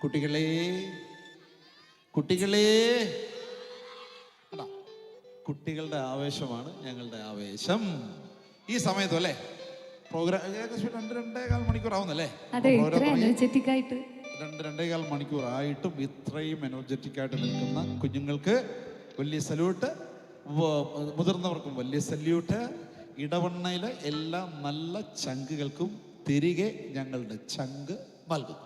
കുട്ടികളെ കുട്ടികളെ. കുട്ടികളുടെ ആവേശമാണ് ഞങ്ങളുടെ ആവേശം. ഈ സമയത്തും അല്ലേ? പ്രോഗ്രാം ഏകദേശം രണ്ട് രണ്ടേകാൽ മണിക്കൂർ ആവുന്നല്ലേ? രണ്ട് രണ്ടേകാൽ മണിക്കൂർ ആയിട്ടും ഇത്രയും എനർജറ്റിക് ആയിട്ട് നിൽക്കുന്ന കുഞ്ഞുങ്ങൾക്ക് വലിയ സല്യൂട്ട് മുതിർന്നവർക്കും വലിയ സല്യൂട്ട് ഇടവണ്ണയിലെ എല്ലാ നല്ല ചങ്കുകൾക്കും തിരികെ ഞങ്ങളുടെ ചങ്ക് നൽകുന്നു.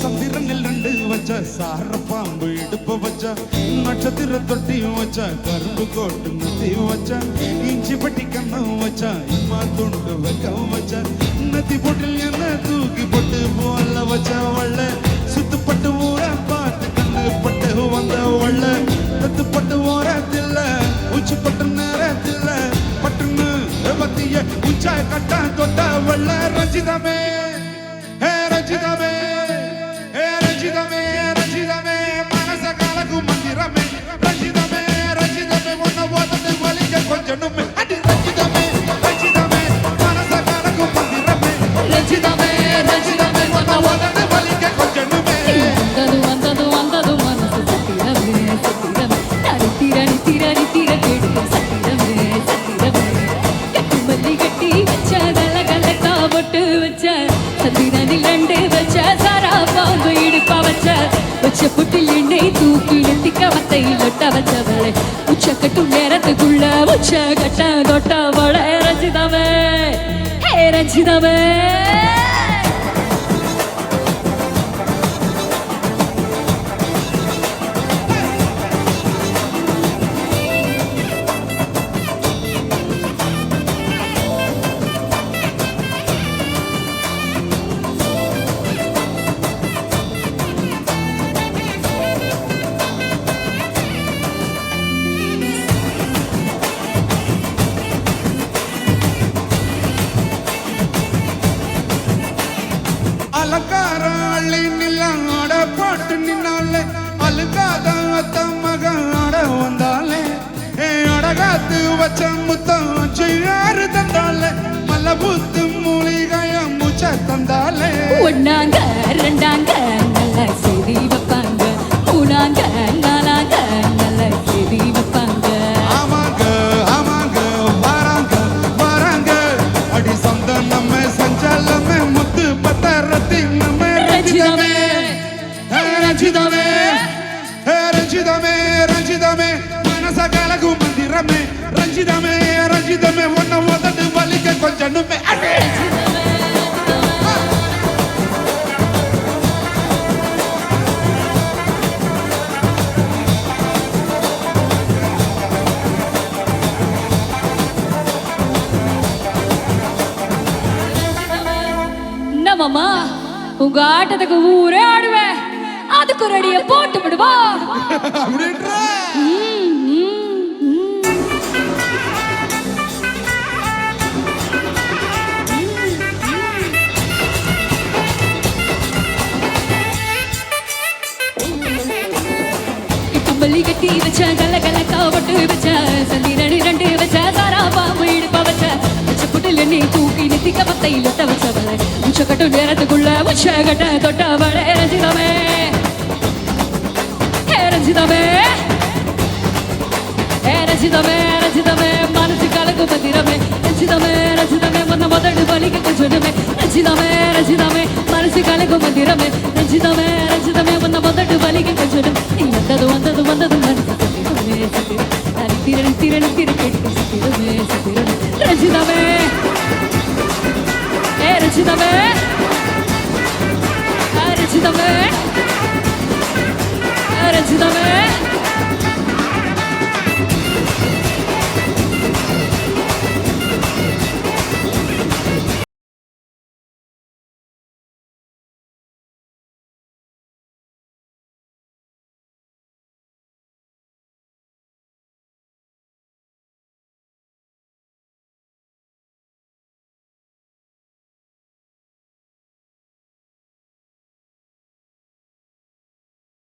சந்திரனில் ரெண்டு வச்ச சார பாம்பு இடுப்ப வச்ச நட்சத்திர தொட்டி வச்ச கரும்பு கோட்டு நதி வச்ச இஞ்சி பட்டி கண்ணம் வச்ச இம்மா துண்டு வைக்க வச்ச நதி போட்டில் என்ன தூக்கி போட்டு போல வச்ச வள்ள சுத்துப்பட்டு ஊர பார்த்து கண்ணு பட்டு வந்த வள்ள தத்துப்பட்டு ஓரத்தில் உச்சிப்பட்டு நேரத்தில் பட்டுன்னு பத்திய உச்சா கட்டா தொட்ட வள்ள ரஞ்சிதமே. வச்ச புட்டில் எண்ணெய் தூக்கி நெத்திக்க வத்தை லொட்ட வச்சவளை உச்ச கட்டும் நேரத்துக்குள்ள உச்ச கட்ட தொட்டவளை ரஞ்சிதமே ஹே ரஞ்சிதமே அலங்கார அள்ளி நில்லாட பாட்டு நின்னாலே அழுகாத அத்த மக ஆட வந்தாலே. அடகாத்து வச்ச முத்தம் செய்யாறு தந்தாலே? மல்லபுத்து மூலிகைய முச்ச தந்தாலே. ஒன்னாங்க என்னமாமா உங்க ஆட்டத்துக்கு ஊரே ஆடுவேன். அதுக்கு ஒரு அடிய போட்டு விடுவா. கம்பளி கட்டி வச்ச கல்ல கல்ல காவட்டு வச்ச சந்திரனி ரெண்டு வச்ச சாரா பாம்பு இடுப்ப வச்ச வச்ச புட்டில் நீ தூக்கி நித்திக்க பத்தை லொட்ட வச்சவளை உச்சக்கட்டு நேரத்துக்குள்ள உச்சக்கட்ட தொட்டவளே ரஞ்சிதமே ஹே ரஞ்சிதமே ஹே ரஞ்சிதமே ரஞ்சிதமே மனசு கலக்கு மந்திரமே ரஞ்சிதமே ரஞ்சிதமே மொத்த மொதடு பலிக்க சொல்லுமே ரஞ்சிதமே ரஞ்சிதமே மனசு கலக்கு மந்திரமே ரஞ்சிதமே ரஞ்சிதமே மொத்த மொதடு பலிக்க சொல்லுமே நீ வந்தது வந்தது வந்தது மனசு திரணி திரணி திரணி திரணி கேட்டு ரஞ்சிதமே 지담해 나를 지담해 나를 지담해